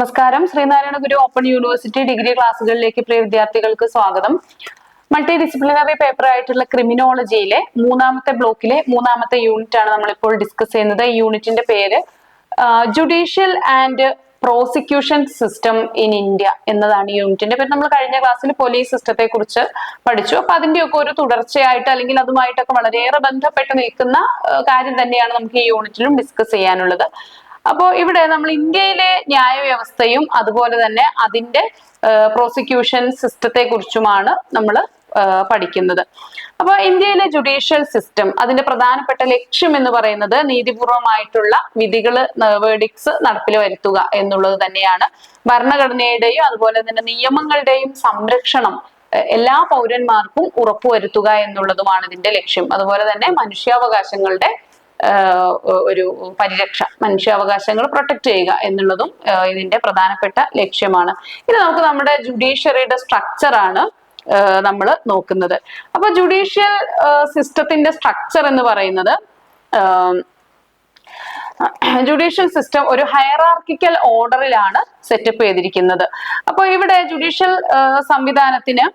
നമസ്കാരം. Sreenarayana Guru open university degree ക്ലാസ്സുകളിലേക്ക് പ്രിയ വിദ്യാർത്ഥികൾക്ക് സ്വാഗതം. മൾട്ടി ഡിസിപ്ലിനറി പേപ്പർ ആയിട്ടുള്ള ക്രിമിനോളജിയിലെ മൂന്നാമത്തെ ബ്ലോക്കിലെ മൂന്നാമത്തെ യൂണിറ്റ് ആണ് നമ്മളിപ്പോൾ ഡിസ്കസ് ചെയ്യുന്നത്. ഈ യൂണിറ്റിന്റെ പേര് judicial and prosecution system in India എന്നതാണ് യൂണിറ്റിന്റെ പേര്. നമ്മൾ കഴിഞ്ഞ ക്ലാസ്സിൽ പോലീസ് സിസ്റ്റത്തെ കുറിച്ച് പഠിച്ചു. അപ്പൊ അതിന്റെയൊക്കെ ഒരു തുടർച്ചയായിട്ട് അല്ലെങ്കിൽ അതുമായിട്ടൊക്കെ വളരെയേറെ ബന്ധപ്പെട്ട് നിൽക്കുന്ന കാര്യം തന്നെയാണ് നമുക്ക് ഈ യൂണിറ്റിലും ഡിസ്കസ് ചെയ്യാനുള്ളത്. അപ്പോൾ ഇവിടെ നമ്മൾ ഇന്ത്യയിലെ ന്യായവ്യവസ്ഥയും അതുപോലെ തന്നെ അതിന്റെ പ്രോസിക്യൂഷൻ സിസ്റ്റത്തെ കുറിച്ചുമാണ് നമ്മൾ പഠിക്കുന്നത്. അപ്പോൾ ഇന്ത്യയിലെ ജുഡീഷ്യൽ സിസ്റ്റം അതിന്റെ പ്രധാനപ്പെട്ട ലക്ഷ്യം എന്ന് പറയുന്നത് നീതിപൂർവമായിട്ടുള്ള വിധികൾ വേർഡിക്സ് നടപ്പിൽ വരുത്തുക എന്നുള്ളത് തന്നെയാണ്. ഭരണഘടനയുടെയും അതുപോലെ തന്നെ നിയമങ്ങളുടെയും സംരക്ഷണം എല്ലാ പൗരന്മാർക്കും ഉറപ്പുവരുത്തുക എന്നുള്ളതുമാണ് ഇതിന്റെ ലക്ഷ്യം. അതുപോലെ തന്നെ മനുഷ്യാവകാശങ്ങളുടെ ഒരു പരിരക്ഷ മനുഷ്യാവകാശങ്ങൾ പ്രൊട്ടക്ട് ചെയ്യുക എന്നുള്ളതും ഇതിന്റെ പ്രധാനപ്പെട്ട ലക്ഷ്യമാണ്. ഇത് നമുക്ക് നമ്മുടെ ജുഡീഷ്യറിയുടെ സ്ട്രക്ചർ ആണ് നമ്മൾ നോക്കുന്നത്. അപ്പൊ ജുഡീഷ്യൽ സിസ്റ്റത്തിന്റെ സ്ട്രക്ചർ എന്ന് പറയുന്നത് ജുഡീഷ്യൽ സിസ്റ്റം ഒരു ഹയറാർക്കിക്കൽ ഓർഡറിലാണ് സെറ്റപ്പ് ചെയ്തിരിക്കുന്നത്. അപ്പോൾ ഇവിടെ ജുഡീഷ്യൽ സംവിധാനത്തിന്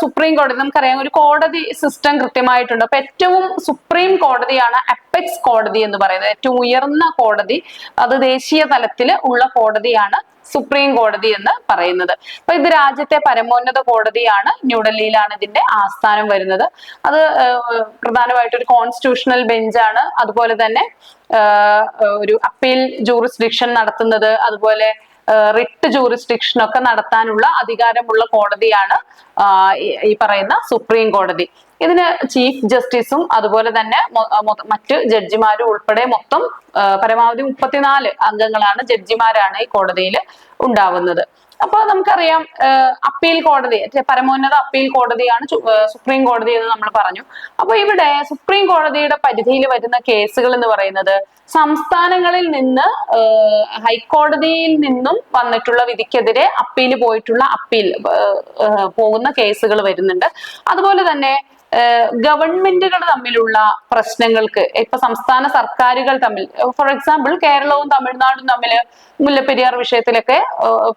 സുപ്രീം കോടതി നമുക്കറിയാം ഒരു കോടതി സിസ്റ്റം കൃത്യമായിട്ടുണ്ട്. അപ്പൊ ഏറ്റവും സുപ്രീം കോടതിയാണ് അപ്പെക്സ് കോടതി എന്ന് പറയുന്നത്. ഏറ്റവും ഉയർന്ന കോടതി അത് ദേശീയ തലത്തിൽ ഉള്ള കോടതിയാണ് സുപ്രീം കോടതി എന്ന് പറയുന്നത്. അപ്പൊ ഇത് രാജ്യത്തെ പരമോന്നത കോടതിയാണ്. ന്യൂഡൽഹിയിലാണ് ഇതിന്റെ ആസ്ഥാനം വരുന്നത്. അത് പ്രധാനമായിട്ട് ഒരു കോൺസ്റ്റിറ്റ്യൂഷണൽ ബെഞ്ചാണ് അതുപോലെ തന്നെ ഒരു അപ്പീൽ ജൂറിസ്ഡിക്ഷൻ നടത്തുന്നത്. അതുപോലെ റിട്ട് ജൂറിസ്ഡിക്ഷൻ ഒക്കെ നടത്താനുള്ള അധികാരമുള്ള കോടതിയാണ് ഈ- പറയുന്ന സുപ്രീം കോടതി ഇതിന് ചീഫ് ജസ്റ്റിസും അതുപോലെ തന്നെ മറ്റ് ജഡ്ജിമാരും ഉൾപ്പെടെ മൊത്തം പരമാവധി മുപ്പത്തിനാല് അംഗങ്ങളാണ് ജഡ്ജിമാരാണ് ഈ കോടതിയിൽ ഉണ്ടാവുന്നത്. അപ്പൊ നമുക്കറിയാം അപ്പീൽ കോടതി പരമോന്നത അപ്പീൽ കോടതിയാണ് സുപ്രീം കോടതി എന്ന് നമ്മൾ പറഞ്ഞു. അപ്പൊ ഇവിടെ സുപ്രീം കോടതിയുടെ പരിധിയിൽ വരുന്ന കേസുകൾ എന്ന് പറയുന്നത് സംസ്ഥാനങ്ങളിൽ നിന്ന് ഹൈക്കോടതിയിൽ നിന്നും വന്നിട്ടുള്ള വിധിക്കെതിരെ അപ്പീൽ പോയിട്ടുള്ള അപ്പീൽ പോകുന്ന കേസുകൾ വരുന്നുണ്ട്. അതുപോലെ തന്നെ ഗവൺമെന്റുകൾ തമ്മിലുള്ള പ്രശ്നങ്ങൾക്ക് ഇപ്പൊ സംസ്ഥാന സർക്കാരുകൾ തമ്മിൽ ഫോർ എക്സാമ്പിൾ കേരളവും തമിഴ്നാടും തമ്മിൽ മുല്ലപ്പെരിയാർ വിഷയത്തിലൊക്കെ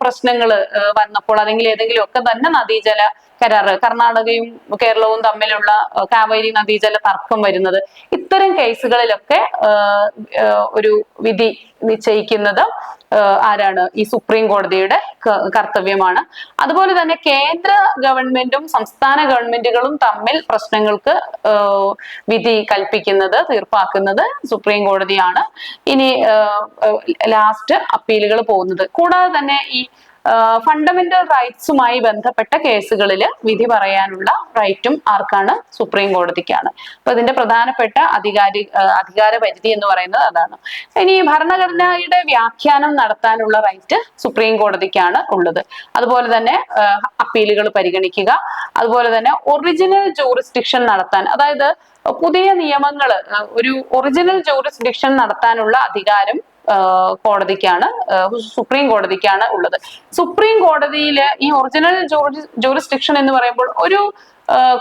പ്രശ്നങ്ങൾ വന്നപ്പോൾ അല്ലെങ്കിൽ ഏതെങ്കിലും ഒക്കെ തന്നെ നദീജല കരാറ് കർണാടകയും കേരളവും തമ്മിലുള്ള കാവേരി നദീജല തർക്കം വരുന്നത്. ഇത്തരം കേസുകളിലൊക്കെ ഒരു വിധി നിശ്ചയിക്കുന്നത് ആരാണ് ഈ സുപ്രീം കോടതിയുടെ കർത്തവ്യമാണ്. അതുപോലെ തന്നെ കേന്ദ്ര ഗവൺമെന്റും സംസ്ഥാന ഗവൺമെന്റുകളും തമ്മിൽ പ്രശ്നങ്ങൾക്ക് വിധി കൽപ്പിക്കുന്നത് തീർപ്പാക്കുന്നത് സുപ്രീം കോടതിയാണ്. ഇനി ലാസ്റ്റ് അപ്പീലുകൾ പോകുന്നത്. കൂടാതെ തന്നെ ഈ ഫണ്ടമെന്റൽ റൈറ്റ്സുമായി ബന്ധപ്പെട്ട കേസുകളിൽ വിധി പറയാനുള്ള റൈറ്റും ആർക്കാണ്? സുപ്രീം കോടതിക്കാണ് അപ്പൊ ഇതിന്റെ പ്രധാനപ്പെട്ട അധികാരി അധികാര പരിധി എന്ന് പറയുന്നത് അതാണ്. ഇനി ഭരണഘടനയുടെ വ്യാഖ്യാനം നടത്താനുള്ള റൈറ്റ് സുപ്രീം കോടതിക്കാണ് ഉള്ളത്. അതുപോലെ തന്നെ അപ്പീലുകൾ പരിഗണിക്കുക. അതുപോലെ തന്നെ ഒറിജിനൽ ജൂറിസ്ഡിക്ഷൻ നടത്താൻ അതായത് പുതിയ നിയമങ്ങൾ ഒരു ഒറിജിനൽ ജൂറിസ്ഡിക്ഷൻ നടത്താനുള്ള അധികാരം കോടതിക്കാണ് സുപ്രീം കോടതിക്കാണ് ഉള്ളത്. സുപ്രീം കോടതിയിൽ ഈ ഒറിജിനൽ ജൂറിസ്ഡിക്ഷൻ എന്ന് പറയുമ്പോൾ ഒരു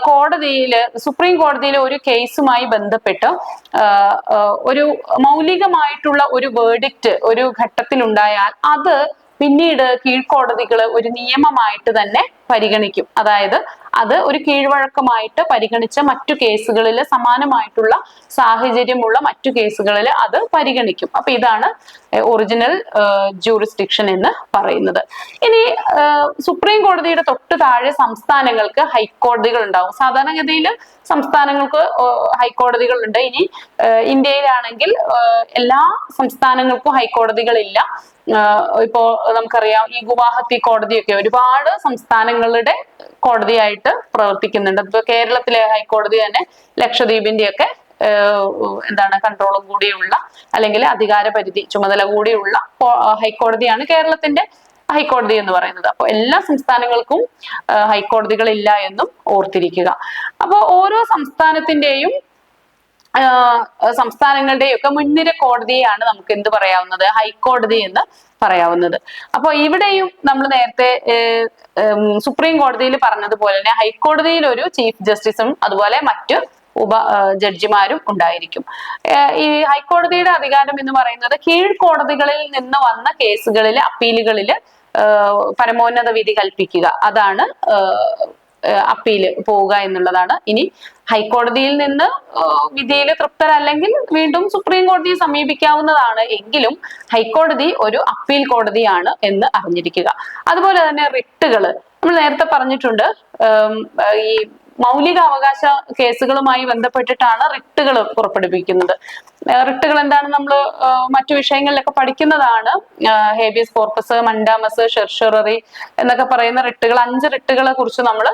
കോടതിയിൽ സുപ്രീം കോടതിയിലെ ഒരു കേസുമായി ബന്ധപ്പെട്ട് ഒരു മൗലികമായിട്ടുള്ള ഒരു വേർഡിക്റ്റ് ഒരു ഘട്ടത്തിൽ ഉണ്ടായാൽ അത് പിന്നീട് കീഴ്ക്കോടതികൾ ഒരു നിയമമായിട്ട് തന്നെ പരിഗണിക്കും. അതായത് അത് ഒരു കീഴ്വഴക്കമായിട്ട് പരിഗണിച്ച മറ്റു കേസുകളിൽ സമാനമായിട്ടുള്ള സാഹചര്യമുള്ള മറ്റു കേസുകളിൽ അത് പരിഗണിക്കും. അപ്പൊ ഇതാണ് ഒറിജിനൽ ജൂറിസ്ഡിക്ഷൻ എന്ന് പറയുന്നത്. ഇനി സുപ്രീം കോടതിയുടെ തൊട്ട് താഴെ സംസ്ഥാനങ്ങൾക്ക് ഹൈക്കോടതികൾ ഉണ്ടാവും സാധാരണഗതിയിൽ സംസ്ഥാനങ്ങൾക്ക് ഹൈക്കോടതികൾ ഉണ്ട് ഇനി ഇന്ത്യയിലാണെങ്കിൽ എല്ലാ സംസ്ഥാനങ്ങൾക്കും ഹൈക്കോടതികളില്ല. ഇപ്പോ നമുക്കറിയാം ഈ ഗുവാഹത്തി കോടതിയൊക്കെ ഒരുപാട് സംസ്ഥാനങ്ങളുടെ കോടതിയായിട്ട് പ്രവർത്തിക്കുന്നുണ്ട്. ഇപ്പൊ കേരളത്തിലെ ഹൈക്കോടതി തന്നെ ലക്ഷദ്വീപിന്റെ ഒക്കെ എന്താണ് കൺട്രോളും കൂടിയുള്ള അല്ലെങ്കിൽ അധികാര പരിധി ചുമതല കൂടിയുള്ള ഹൈക്കോടതിയാണ് കേരളത്തിന്റെ ഹൈക്കോടതി എന്ന് പറയുന്നത്. അപ്പോൾ എല്ലാ സംസ്ഥാനങ്ങൾക്കും ഹൈക്കോടതികൾ ഇല്ല എന്നും ഓർത്തിരിക്കുക. അപ്പോൾ ഓരോ സംസ്ഥാനത്തിന്റെയും ആഹ് സംസ്ഥാനങ്ങളുടെയും ഒക്കെ മുൻനിര കോടതിയാണ് നമുക്ക് എന്ത് പറയാവുന്നത്? ഹൈക്കോടതി എന്ന് പറയാവുന്നത്. അപ്പൊ ഇവിടെയും നമ്മൾ നേരത്തെ സുപ്രീം കോടതിയിൽ പറഞ്ഞതുപോലെ തന്നെ ഹൈക്കോടതിയിൽ ഒരു ചീഫ് ജസ്റ്റിസും അതുപോലെ മറ്റു ഉപ ജഡ്ജിമാരും ഉണ്ടായിരിക്കും. ഈ ഹൈക്കോടതിയുടെ അധികാരം എന്ന് പറയുന്നത് കീഴ്ക്കോടതികളിൽ നിന്ന് വന്ന കേസുകളിൽ അപ്പീലുകളിൽ പരമോന്നത വിധി കൽപ്പിക്കുക. അതാണ് അപ്പീൽ പോവുക എന്നുള്ളതാണ്. ഇനി ഹൈക്കോടതിയിൽ നിന്ന് വിധിയിൽ തൃപ്തരല്ലെങ്കിൽ വീണ്ടും സുപ്രീം കോടതിയെ സമീപിക്കാവുന്നതാണ്. എങ്കിലും ഹൈക്കോടതി ഒരു അപ്പീൽ കോടതിയാണ് എന്ന് അറിഞ്ഞിരിക്കുക. അതുപോലെ തന്നെ റിട്ടുകൾ നമ്മൾ നേരത്തെ പറഞ്ഞിട്ടുണ്ട് ഈ മൗലിക അവകാശ കേസുകളുമായി ബന്ധപ്പെട്ടിട്ടാണ് റിട്ടുകൾ പുറപ്പെടുവിക്കുന്നത്. റിട്ടുകൾ എന്താണ് നമ്മൾ മറ്റു വിഷയങ്ങളിലൊക്കെ പഠിക്കുന്നതാണ്. ഹേബിയസ് കോർപ്പസ് മണ്ടാമസ് ഷെർഷററി എന്നൊക്കെ പറയുന്ന റിട്ടുകൾ അഞ്ച് റിട്ടുകളെ കുറിച്ച് നമ്മൾ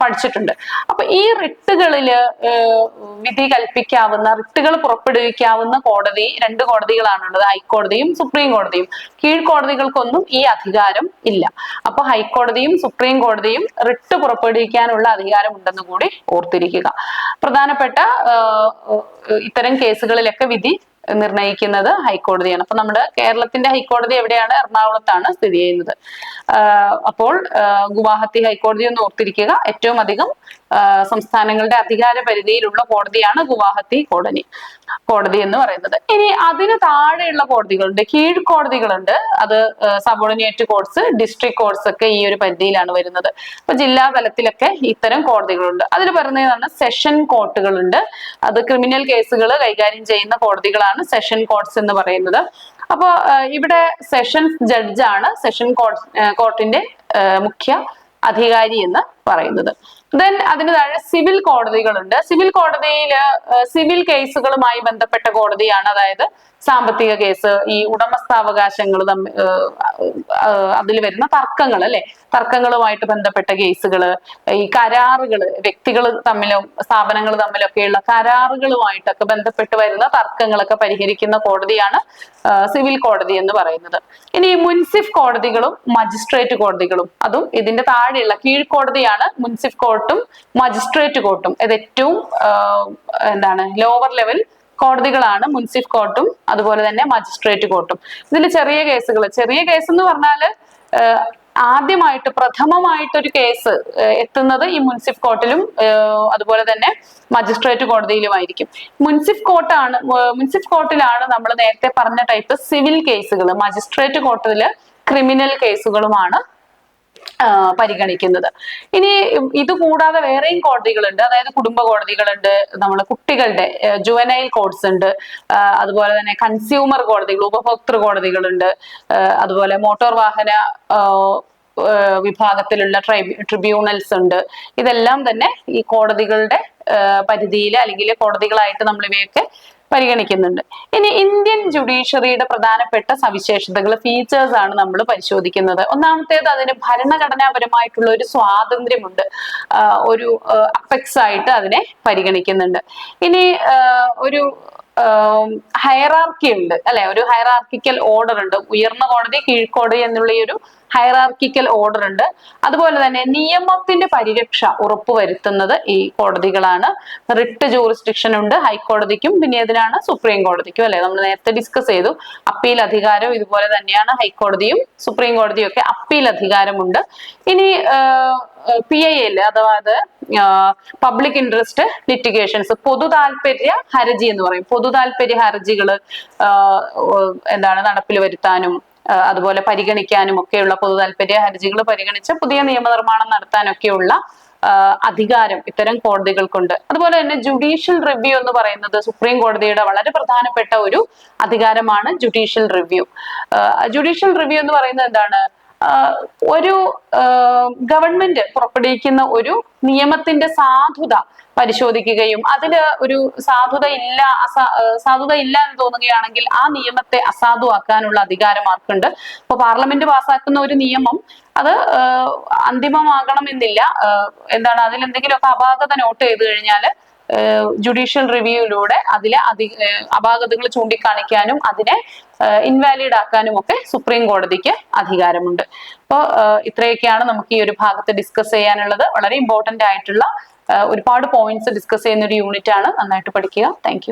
പഠിച്ചിട്ടുണ്ട്. അപ്പൊ ഈ റിട്ടുകളിൽ വിധി കൽപ്പിക്കാവുന്ന റിട്ടുകൾ പുറപ്പെടുവിക്കാവുന്ന കോടതി രണ്ട് കോടതികളാണുള്ളത്. ഹൈക്കോടതിയും സുപ്രീം കോടതിയും. കീഴ്ക്കോടതികൾക്കൊന്നും ഈ അധികാരം ഇല്ല. അപ്പൊ ഹൈക്കോടതിയും സുപ്രീം കോടതിയും റിട്ട് പുറപ്പെടുവിക്കാനുള്ള അധികാരം ഉണ്ടെന്ന് കൂടി ഓർത്തിരിക്കുക. പ്രധാനപ്പെട്ട ഇത്തരം ഇത്തരം കേസുകളിലൊക്കെ വിധി നിർണയിക്കുന്നത് ഹൈക്കോടതിയാണ്. അപ്പൊ നമ്മുടെ കേരളത്തിന്റെ ഹൈക്കോടതി എവിടെയാണ്? എറണാകുളത്താണ് സ്ഥിതി ചെയ്യുന്നത്. അപ്പോൾ ഗുവാഹത്തി ഹൈക്കോടതി എന്ന് ഓർത്തിരിക്കുക. ഏറ്റവും അധികം സംസ്ഥാനങ്ങളുടെ അധികാര പരിധിയിലുള്ള കോടതിയാണ് ഗുവാഹത്തി കോടതി. കോടതി എന്ന് പറയുന്നത്. ഇനി അതിന് താഴെയുള്ള കോടതികളുണ്ട്. കീഴ്ക്കോടതികളുണ്ട് അത് സബോർഡിനേറ്റ് കോർട്സ് ഡിസ്ട്രിക്ട് കോർട്സ് ഒക്കെ ഈ ഒരു പരിധിയിലാണ് വരുന്നത്. അപ്പൊ ജില്ലാ തലത്തിലൊക്കെ ഇത്തരം കോടതികളുണ്ട്. അതിൽ പറയുന്നതാണ് സെഷൻ കോർട്ടുകളുണ്ട് അത് ക്രിമിനൽ കേസുകൾ കൈകാര്യം ചെയ്യുന്ന കോടതികളാണ് സെഷൻ കോർട്സ് എന്ന് പറയുന്നത്. അപ്പോ ഇവിടെ സെഷൻ ജഡ്ജാണ് സെഷൻ കോർട്ട് കോർട്ടിന്റെ മുഖ്യ അധികാരി എന്ന് പറയുന്നത്. ദെൻ അതിന് താഴെ സിവിൽ കോടതികളുണ്ട്. സിവിൽ കോടതിയിൽ സിവിൽ കേസുകളുമായി ബന്ധപ്പെട്ട കോടതിയാണ്. അതായത് സാമ്പത്തിക കേസ് ഈ ഉടമസ്ഥാവകാശങ്ങൾ തമ്മിൽ അതിൽ വരുന്ന തർക്കങ്ങൾ അല്ലെ? തർക്കങ്ങളുമായിട്ട് ബന്ധപ്പെട്ട കേസുകൾ ഈ കരാറുകൾ വ്യക്തികൾ തമ്മിലും സ്ഥാപനങ്ങൾ തമ്മിലൊക്കെയുള്ള കരാറുകളുമായിട്ടൊക്കെ ബന്ധപ്പെട്ട് വരുന്ന തർക്കങ്ങളൊക്കെ പരിഹരിക്കുന്ന കോടതിയാണ് സിവിൽ കോടതി എന്ന് പറയുന്നത്. ഇനി മുൻസിഫ് കോടതികളും മജിസ്ട്രേറ്റ് കോടതികളും അതും ഇതിന്റെ താഴെയുള്ള കീഴ്ക്കോടതിയാണ് മുൻസിഫ് കോർട്ടും മജിസ്ട്രേറ്റ് കോർട്ടും. ഇത് ഏറ്റവും എന്താണ് ലോവർ ലെവൽ കോടതികളാണ് മുൻസിഫ് കോർട്ടും അതുപോലെ തന്നെ മജിസ്ട്രേറ്റ് കോർട്ടും. ഇതിൽ ചെറിയ കേസുകൾ ചെറിയ കേസ് എന്ന് പറഞ്ഞാൽ ഏഹ്, ആദ്യമായിട്ട് പ്രഥമമായിട്ട് ഒരു കേസ് എത്തുന്നത് ഈ മുൻസിഫ് കോർട്ടിലും അതുപോലെ തന്നെ മജിസ്ട്രേറ്റ് കോടതിയിലുമായിരിക്കും. മുൻസിഫ് കോർട്ടാണ് മുൻസിഫ് കോർട്ടിലാണ് നമ്മൾ നേരത്തെ പറഞ്ഞ ടൈപ്പ് സിവിൽ കേസുകൾ മജിസ്ട്രേറ്റ് കോർട്ടിൽ ക്രിമിനൽ കേസുകളുമാണ് പരിഗണിക്കുന്നത്. ഇനി ഇത് കൂടാതെ വേറെയും കോടതികളുണ്ട്. അതായത് കുടുംബ കോടതികളുണ്ട് നമ്മൾ കുട്ടികളുടെ ജുവനൈൽ കോഡ്സ് ഉണ്ട് അതുപോലെ തന്നെ കൺസ്യൂമർ കോടതികൾ ഉപഭോക്തൃ കോടതികളുണ്ട് അതുപോലെ മോട്ടോർ വാഹന വിഭാഗത്തിലുള്ള ട്രൈബ്യൂണൽസ് ട്രിബ്യൂണൽസ് ഉണ്ട്. ഇതെല്ലാം തന്നെ ഈ കോടതികളുടെ പരിധിയിൽ അല്ലെങ്കിൽ കോടതികളായിട്ട് നമ്മൾ ഇവയൊക്കെ പരിഗണിക്കുന്നുണ്ട്. ഇനി ഇന്ത്യൻ ജുഡീഷ്യറിയുടെ പ്രധാനപ്പെട്ട സവിശേഷതകൾ ഫീച്ചേഴ്സ് ആണ് നമ്മൾ പരിശോധിക്കുന്നത്. ഒന്നാമത്തേത് അതിന് ഭരണഘടനാപരമായിട്ടുള്ള ഒരു സ്വാതന്ത്ര്യമുണ്ട്. ഒരു അഫക്സ് ആയിട്ട് അതിനെ പരിഗണിക്കുന്നുണ്ട്. ഇനി ഒരു ഹയറാർക്കി ഉണ്ട്. അല്ലെ? ഒരു ഹയറാർക്കിക്കൽ ഓർഡർ ഉണ്ട്. ഉയർന്ന കോടതി കീഴ്ക്കോടതി എന്നുള്ള ഒരു ഹയറാർക്കിക്കൽ ഓർഡർ ഉണ്ട്. അതുപോലെ തന്നെ നിയമത്തിന്റെ പരിരക്ഷ ഉറപ്പുവരുത്തുന്നത് ഈ കോടതികളാണ്. റിട്ട് ജൂറിസ്ഡിക്ഷൻ ഉണ്ട് ഹൈക്കോടതിക്കും പിന്നെ അതിനാണ് സുപ്രീം കോടതിക്കും അല്ലെ? നമ്മൾ നേരത്തെ ഡിസ്കസ് ചെയ്തു. അപ്പീൽ അധികാരം ഇതുപോലെ തന്നെയാണ് ഹൈക്കോടതിയും സുപ്രീം കോടതിയും ഒക്കെ അപ്പീൽ അധികാരമുണ്ട്. ഇനി പി ഐ എൽ അത് പബ്ലിക് ഇൻട്രസ്റ്റ് ലിറ്റിഗേഷൻസ് പൊതു താല്പര്യ ഹർജി എന്ന് പറയും. പൊതു താല്പര്യ ഹർജികൾ എന്താണ് നടപ്പിൽ വരുത്താനും അതുപോലെ പരിഗണിക്കാനും ഒക്കെയുള്ള പൊതു താല്പര്യ ഹർജികൾ പരിഗണിച്ച് പുതിയ നിയമനിർമ്മാണം നടത്താനൊക്കെയുള്ള അധികാരം ഇത്തരം കോടതികൾക്കുണ്ട്. അതുപോലെ തന്നെ ജുഡീഷ്യൽ റിവ്യൂ എന്ന് പറയുന്നത് സുപ്രീം കോടതിയുടെ വളരെ പ്രധാനപ്പെട്ട ഒരു അധികാരമാണ് ജുഡീഷ്യൽ റിവ്യൂ. ജുഡീഷ്യൽ റിവ്യൂ എന്ന് പറയുന്നത് എന്താണ്? ഒരു ഗവൺമെന്റ് പുറപ്പെടുവിക്കുന്ന ഒരു നിയമത്തിന്റെ സാധുത പരിശോധിക്കുകയും അതിൽ ഒരു സാധുത ഇല്ല സാധുത ഇല്ല എന്ന് തോന്നുകയാണെങ്കിൽ ആ നിയമത്തെ അസാധുവാക്കാനുള്ള അധികാരം ആർക്കുണ്ട് ഇപ്പൊ പാർലമെന്റ് പാസ്സാക്കുന്ന ഒരു നിയമം അത് അന്തിമമാകണമെന്നില്ല. എന്താണ് അതിൽ എന്തെങ്കിലുമൊക്കെ അപാകത നോട്ട് ചെയ്ത് കഴിഞ്ഞാൽ ജുഡീഷ്യൽ റിവ്യൂയിലൂടെ അതിലെ അധി അപാകതകൾ ചൂണ്ടിക്കാണിക്കാനും അതിനെ ഇൻവാലിഡ് ആക്കാനും ഒക്കെ സുപ്രീം കോടതിക്ക് അധികാരമുണ്ട്. അപ്പോൾ ഇത്രയൊക്കെയാണ് നമുക്ക് ഈ ഒരു ഭാഗത്ത് ഡിസ്കസ് ചെയ്യാനുള്ളത്. വളരെ ഇമ്പോർട്ടന്റ് ആയിട്ടുള്ള ഒരുപാട് പോയിന്റ്സ് ഡിസ്കസ് ചെയ്യുന്ന ഒരു യൂണിറ്റ് ആണ് നന്നായിട്ട് പഠിക്കുക. താങ്ക്